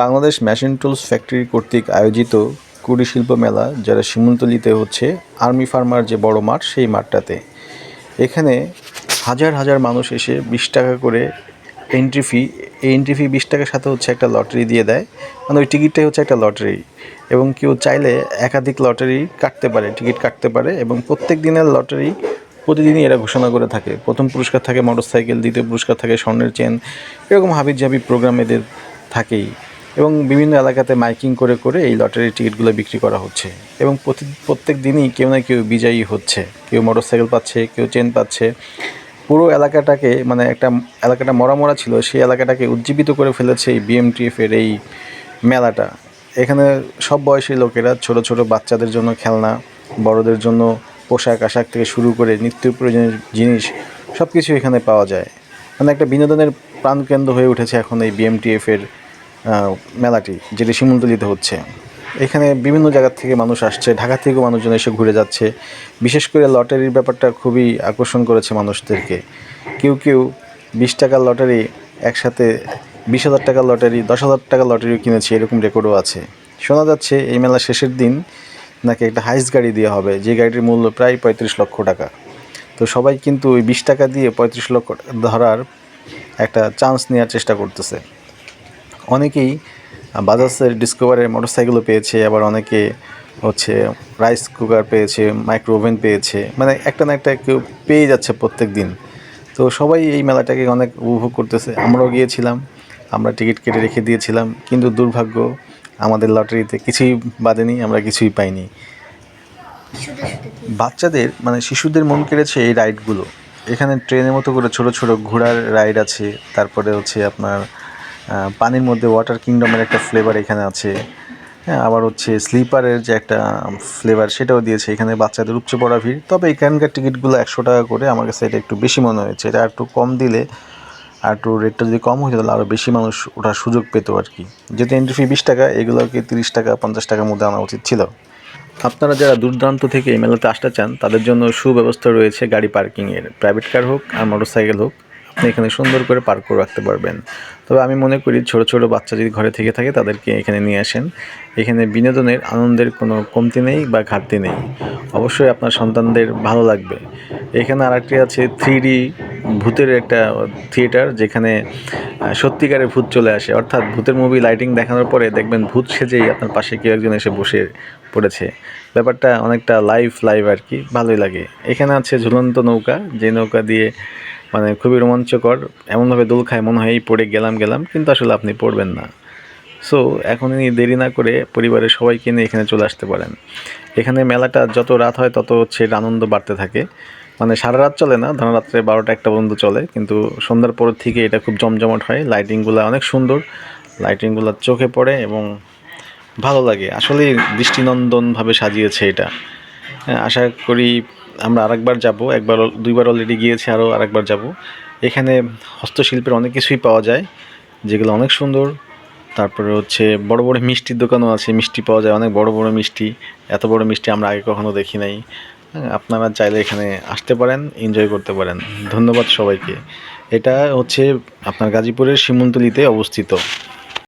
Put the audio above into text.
Bangladesh machine tools factory কর্তৃক আয়োজিত কুড়ি শিল্প মেলা, যারা সীমন্তলিতে হচ্ছে, আর্মি ফার্মার যে বড় মাঠ, সেই মাঠটাতে। এখানে হাজার হাজার মানুষ এসে বিশ টাকা করে এন্ট্রি ফি এই এন্ট্রি ফি বিশ টাকার সাথে হচ্ছে একটা লটারি দিয়ে দেয়। মানে ওই টিকিটটাই হচ্ছে একটা লটারি এবং কেউ চাইলে একাধিক লটারি কাটতে পারে টিকিট কাটতে পারে এবং প্রত্যেক দিনের লটারি প্রতিদিনই এরা ঘোষণা করে থাকে। প্রথম পুরস্কার থাকে মোটরসাইকেল দ্বিতীয় পুরস্কার থাকে, স্বর্ণের চেন এরকম হাবিজ জাবি প্রোগ্রাম এদের থাকেই। এবং বিভিন্ন এলাকাতে মাইকিং করে করে এই লটারির টিকিটগুলো বিক্রি করা হচ্ছে। এবং প্রতি প্রত্যেক দিনই কেউ না কেউ বিজয়ী হচ্ছে। কেউ মোটরসাইকেল পাচ্ছে কেউ চেন পাচ্ছে। পুরো এলাকাটাকে মানে একটা এলাকাটা মরা মরা ছিল সেই এলাকাটাকে উজ্জীবিত করে ফেলেছে এই বিএমটিএফ এর এই মেলাটা। এখানে সব বয়সী লোকেরা ছোট ছোট বাচ্চাদের জন্য খেলনা বড়দের জন্য পোশাক আশাক থেকে শুরু করে নিত্য প্রয়োজনীয় জিনিস সব কিছু এখানে পাওয়া যায়। মানে একটা বিনোদনের প্রাণকেন্দ্র হয়ে উঠেছে এখন এই বিএমটিএফ এর আহ, মেলাটি, যেটি সীমন্তলিতে হচ্ছে। এখানে বিভিন্ন জায়গা থেকে মানুষ আসছে, ঢাকা থেকেও মানুষজন এসে ঘুরে যাচ্ছে। বিশেষ করে লটারির ব্যাপারটা খুবই আকর্ষণ করেছে মানুষদেরকে। কেউ কেউ বিশ টাকার লটারি, একসাথে বিশ হাজার টাকার লটারি, দশ হাজার টাকার লটারিও কিনেছে, এরকম রেকর্ডও আছে। শোনা যাচ্ছে এই মেলা শেষের দিন নাকি একটা হাইস গাড়ি দেওয়া হবে, যে গাড়িটির মূল্য প্রায় পঁয়ত্রিশ লক্ষ টাকা। তো সবাই কিন্তু ওই বিশ টাকা দিয়ে পঁয়ত্রিশ লক্ষ ধরার একটা চান্স নেওয়ার চেষ্টা করতেছে। অনেকেই বাজাজের ডিসকভারের মোটরসাইকেলও পেয়েছে, আবার অনেকে হচ্ছে রাইস কুকার পেয়েছে মাইক্রো ওভেন পেয়েছে মানে একটা না একটা কেউ পেয়ে যাচ্ছে প্রত্যেক দিন তো সবাই এই মেলাটাকে অনেক উপভোগ করতেছে। আমরাও গিয়েছিলাম, আমরা টিকিট কেটে রেখে দিয়েছিলাম, কিন্তু দুর্ভাগ্য আমাদের লটারিতে কিছুই বাদেনি, আমরা কিছুই পাইনি। বাচ্চাদের মানে শিশুদের মন কেড়েছে এই রাইডগুলো এখানে ট্রেনের মতো করে ছোট ছোট ঘোড়ার রাইড আছে, তারপরে হচ্ছে আপনার পানির মধ্যে ওয়াটার কিংডমের একটা ফ্লেভার এখানে আছে। হ্যাঁ আবার হচ্ছে স্লিপারের যে একটা ফ্লেভার সেটাও দিয়েছে। এখানে বাচ্চাদের উপচে পড়া ভিড়। তবে এখানকার টিকিটগুলো একশো টাকা করে আমার কাছে এটা একটু বেশি মনে হয়েছে। এটা একটু কম দিলে আর একটু রেটটা যদি কম হতো তাহলে আরও বেশি মানুষ ওঠার সুযোগ পেতো আর কি। যেহেতু এন্ট্রি ফি বিশ টাকা, এগুলোকে তিরিশ টাকা, পঞ্চাশ টাকার মধ্যে আনা উচিত ছিল। আপনারা যারা দূর দূরান্ত থেকে এই মেলাতে আসতে চান, তাদের জন্য সুব্যবস্থা রয়েছে গাড়ি পার্কিংয়ের প্রাইভেট কার হোক আর মোটরসাইকেল হোক। এখানে সুন্দর করে পার্ক করে রাখতে পারবেন। তবে আমি মনে করি ছোট ছোট বাচ্চা যদি ঘরে থেকে থাকে তাদেরকে এখানে নিয়ে আসেন। এখানে বিনোদনের আনন্দের কোনো কমতি নেই বা ঘাটতি নেই। অবশ্যই আপনার সন্তানদের ভালো লাগবে। এখানে আরেকটি আছে থ্রি ভূতের একটা থিয়েটার যেখানে আহ, সত্যিকারের ভূত চলে আসে। অর্থাৎ ভূতের মুভি লাইটিং দেখানোর পরে দেখবেন ভূত সেজেই আপনার পাশে কেউ একজন এসে বসে পড়েছে। ব্যাপারটা অনেকটা লাইভ লাইভ আর কি ভালোই লাগে। এখানে আছে ঝুলন্ত নৌকা যে নৌকা দিয়ে মানে খুবই রোমাঞ্চকর। এমনভাবে দোল খায় মনে হয় এই পড়ে গেলাম গেলাম কিন্তু আসলে আপনি পড়বেন না। সো এখনই দেরি না করে পরিবারের সবাইকে নিয়ে এখানে চলে আসতে পারেন। এখানে মেলাটা যত রাত হয় তত হচ্ছে আনন্দ বাড়তে থাকে। মানে সারা রাত চলে না ধরুন রাত্রে বারোটা একটা পর্যন্ত চলে কিন্তু সন্ধ্যার পর থেকে এটা খুব জমজমাট হয়। লাইটিংগুলো অনেক সুন্দর লাইটিংগুলো চোখে পড়ে এবং ভালো লাগে। আসলে দৃষ্টিনন্দনভাবে সাজিয়েছে এটা। হ্যাঁ, আশা করি আমরা আরেকবার যাব একবার দুইবার অলরেডি গিয়েছি আরও আরেকবার যাব। এখানে হস্তশিল্পের অনেক কিছুই পাওয়া যায় যেগুলো অনেক সুন্দর। তারপরে হচ্ছে বড় বড় মিষ্টির দোকানও আছে মিষ্টি পাওয়া যায় অনেক বড় বড় মিষ্টি এত বড় মিষ্টি আমরা আগে কখনো দেখি নাই। হ্যাঁ, আপনারা চাইলে এখানে আসতে পারেন এনজয় করতে পারেন। ধন্যবাদ সবাইকে। এটা হচ্ছে আপনার গাজীপুরের সীমন্তলিতে অবস্থিত।